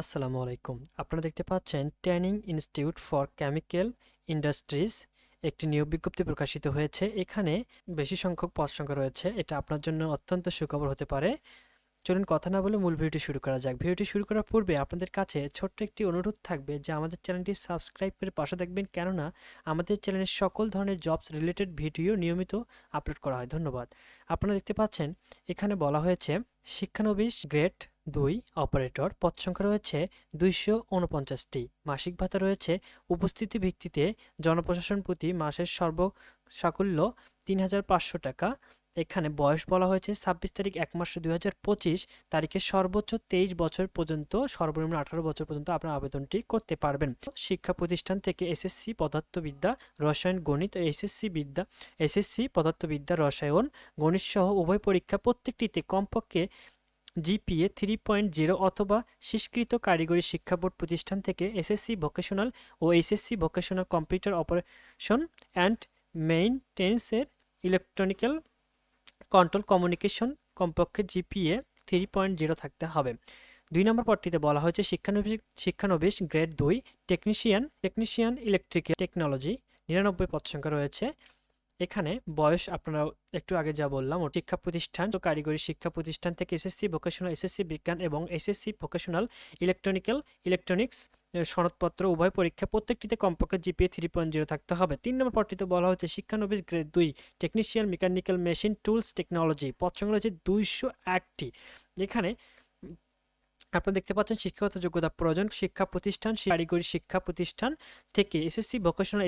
আসসালামু আলাইকুম। আপনারা দেখতে পাচ্ছেন training institute for chemical industries একটি নিয়োগ বিজ্ঞপ্তি প্রকাশিত হয়েছে। এখানে বেশি সংখ্যক পদ সংখ্যা রয়েছে। এটা আপনার জন্য অত্যন্ত সুখবর হতে পারে। চলুন কথা না বলে মূল ভিডিওটি শুরু করা যাক। ভিডিওটি শুরু করার পূর্বে আপনাদের কাছে ছোট্ট একটি অনুরোধ থাকবে যে আমাদের চ্যানেলটি সাবস্ক্রাইব করে পাশে থাকবেন, কেননা আমাদের চ্যানেলের সকল ধরনের জবস রিলেটেড ভিডিও নিয়মিত আপলোড করা হয়। ধন্যবাদ। আপনারা দেখতে পাচ্ছেন, এখানে বলা হয়েছে, শিক্ষানবিশ গ্রেড দুই অপারেটর, পদ সংখ্যা রয়েছে দুইশো উনপঞ্চাশটি মাসিক ভাতা রয়েছে, উপস্থিতি ভিত্তিতে জনপ্রশাসন প্রতি মাসের সর্ব সাকুল্য তিন হাজার পাঁচশো টাকা। এখানে বয়স বলা হয়েছে ছাব্বিশ তারিখ এক মাস দুই হাজার পঁচিশ তারিখে সর্বোচ্চ তেইশ বছর পর্যন্ত, সর্বনিম্ন আঠারো বছর পর্যন্ত আপনার আবেদনটি করতে পারবেন। শিক্ষা প্রতিষ্ঠান থেকে এসএসসি পদার্থবিদ্যা, রসায়ন, গণিত, এসএসসি বিদ্যা, এসএসসি পদার্থবিদ্যা, রসায়ন, গণিত সহ উভয় পরীক্ষা প্রত্যেকটিতে কমপক্ষে জিপিএ থ্রি পয়েন্ট জিরো অথবা স্বীকৃত কারিগরি শিক্ষা বোর্ড প্রতিষ্ঠান থেকে SSC vocational O SSC vocational computer operation and মেইনটেন্সের electronical control communication কমপক্ষে জিপিএ থ্রি পয়েন্ট জিরো থাকতে হবে। দুই নম্বর পদটিতে বলা হয়েছে, শিক্ষানবিশ শিক্ষানবিশ গ্রেড দুই, টেকনিশিয়ান টেকনিশিয়ান ইলেকট্রিক্যাল টেকনোলজি, নিরানব্বই পদ সংখ্যা রয়েছে। এখানে বয়স আপনারা একটু আগে যা বললাম শিক্ষা প্রতিষ্ঠান, তো কারিগরি শিক্ষা প্রতিষ্ঠান থেকে এসএসসি, ভোকেশনাল এসএসসি বিজ্ঞান এবং এসএসসি ভোকেশনাল ইলেকট্রনিক্যাল ইলেকট্রনিক্স সনদপত্র, উভয় পরীক্ষা প্রত্যেকটিতে কমপক্ষে জিপিএ থ্রি পয়েন্ট জিরো থাকতে হবে। তিন নম্বর পদটিতে বলা হচ্ছে শিক্ষানবিশ গ্রেড দুই technician mechanical machine tools technology পদ সংখ্যা হচ্ছে দুইশো একটি এখানে আপনারা দেখতে পাচ্ছেন শিক্ষাগত যোগ্যতা প্রয়োজন। শিক্ষা প্রতিষ্ঠান কারিগরি শিক্ষা প্রতিষ্ঠান থেকে এসএসসি ভোকেশনাল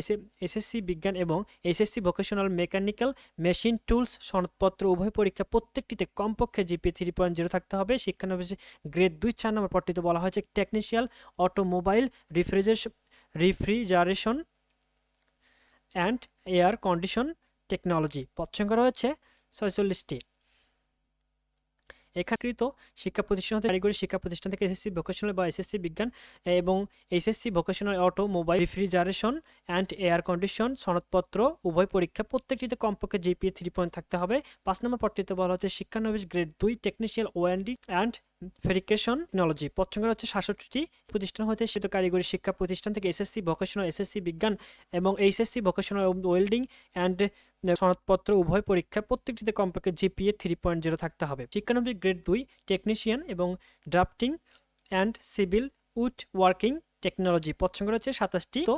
এসএসসি বিজ্ঞান এবং SSC vocational mechanical machine tools সনদপত্র উভয় পরীক্ষা প্রত্যেকটিতে কমপক্ষে জিপি থ্রি পয়েন্ট জিরো থাকতে হবে। শিক্ষানবিশ গ্রেড দুই চার নম্বর পদটিতে বলা হয়েছে technical automobile refrigeration refrigeration and air condition technology পদ সংখ্যা রয়েছে ছয়চল্লিশটি। এখানকৃত শিক্ষা প্রতিষ্ঠান হতে কারিগরি শিক্ষা প্রতিষ্ঠান থেকে এসএসসি ভোকেশনাল বা এসএসসি বিজ্ঞান এবং SSC vocational automobile refrigeration and air condition সনদপত্র, উভয় পরীক্ষা। প্রত্যেকটিতে কমপক্ষে জিপিএ থ্রি পয়েন্ট থাকতে হবে। পাঁচ নম্বর পদটিতে বলা হচ্ছে শিক্ষানবিশ গ্রেড দুই technician OND and verification technology. পদ হচ্ছে সাতষট্টি প্রতিষ্ঠান হতে সেতু কারিগরি শিক্ষা প্রতিষ্ঠান থেকে এসএসসি, ভোকেশনাল এসএসসি, বিজ্ঞান এবং এইচএসসি, ভোকেশনাল ওয়েল্ডিং অ্যান্ড সনদপত্র উভয় পরীক্ষা প্রত্যেকটিতে কমপক্ষে জিপিএ থ্রি পয়েন্ট জিরো থাকতে হবে। শিক্ষানবিক গ্রেড দুই, টেকনিশিয়ান এবং drafting and civil wood working technology. পদ রয়েছে সাতাশটি। তো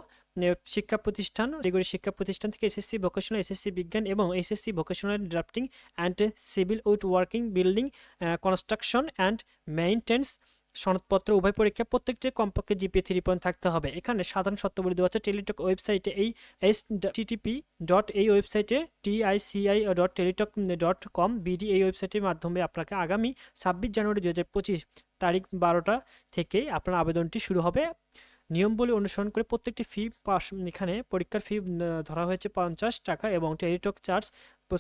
শিক্ষা প্রতিষ্ঠান কারিগরি শিক্ষা প্রতিষ্ঠান থেকে এসএসসি ভোকেশনাল এসএসসি বিজ্ঞান এবং SSC vocational drafting and civil wood working building construction and maintenance সনদপত্র, উভয় পরীক্ষা প্রত্যেকটি কমপক্ষে জিপি থ্রি পয়েন্ট থাকতে হবে। এখানে সাধারণ শর্তাবলী দেওয়া আছে, টেলিটক ওয়েবসাইটে এই এস টিটিপি ডট এই ওয়েবসাইটে TICI dot teletalk dot com BD এই ওয়েবসাইটের মাধ্যমে আপনাকে আগামী ছাব্বিশ জানুয়ারি দু হাজার পঁচিশ তারিখ বারোটা থেকে আপনার আবেদনটি শুরু হবে। নিয়মবলী অনুসরণ করে প্রত্যেকটি ফি পাস এখানে পরীক্ষার ফি ধরা হয়েছে পঞ্চাশ টাকা এবং টেলিটক চার্জ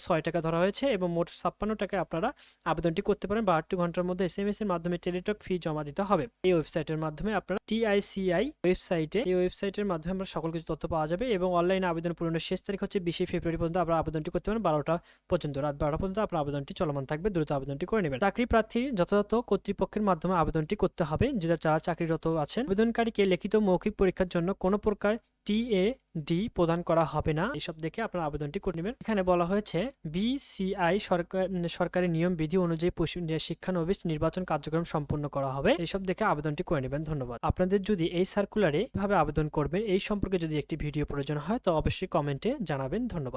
ছয় টাকা ধরা হয়েছে এবং মোট ছাপ্পান্ন টাকায় আপনারা আবেদনটি করতে পারেন বাহাত্তর ঘণ্টার মধ্যে এস এম এস এর মাধ্যমে টেলিটক ফি জমা দিতে হবে। এই ওয়েবসাইটের মাধ্যমে আপনারা টিআইসিআই ওয়েবসাইটে, এই ওয়েবসাইটের মাধ্যমে আমরা সকল কিছু তথ্য পাওয়া যাবে এবং অনলাইনে আবেদন পূরণের শেষ তারিখ হচ্ছে বিশে ফেব্রুয়ারি পর্যন্ত আপনারা আবেদনটি করতে পারেন বারোটা পর্যন্ত, রাত বারোটা পর্যন্ত আপনার আবেদনটি চলমান থাকবে। দ্রুত আবেদনটি করে নেবেন। চাকরি প্রার্থী যথাযথ কর্তৃপক্ষের মাধ্যমে আবেদনটি করতে হবে। যারা যারা চাকরিরত আছেন, আবেদনকারীকে লিখিত মৌখিক পরীক্ষার জন্য কোনো প্রকার টিএ ডি প্রদান করা হবে না। এসব দেখে আপনার আবেদনটি করে নেবেন। এখানে বলা হয়েছে বিসিআই সরকার সরকারি নিয়ম, বিধি অনুযায়ী শিক্ষানবিশ নির্বাচন কার্যক্রম সম্পন্ন করা হবে। এসব দেখে আবেদনটি করে নেবেন। ধন্যবাদ। আপনাদের যদি এই সার্কুলারে ভাবে আবেদন করবেন, এই সম্পর্কে যদি একটি ভিডিও প্রয়োজন হয়, তো অবশ্যই কমেন্টে জানাবেন। ধন্যবাদ।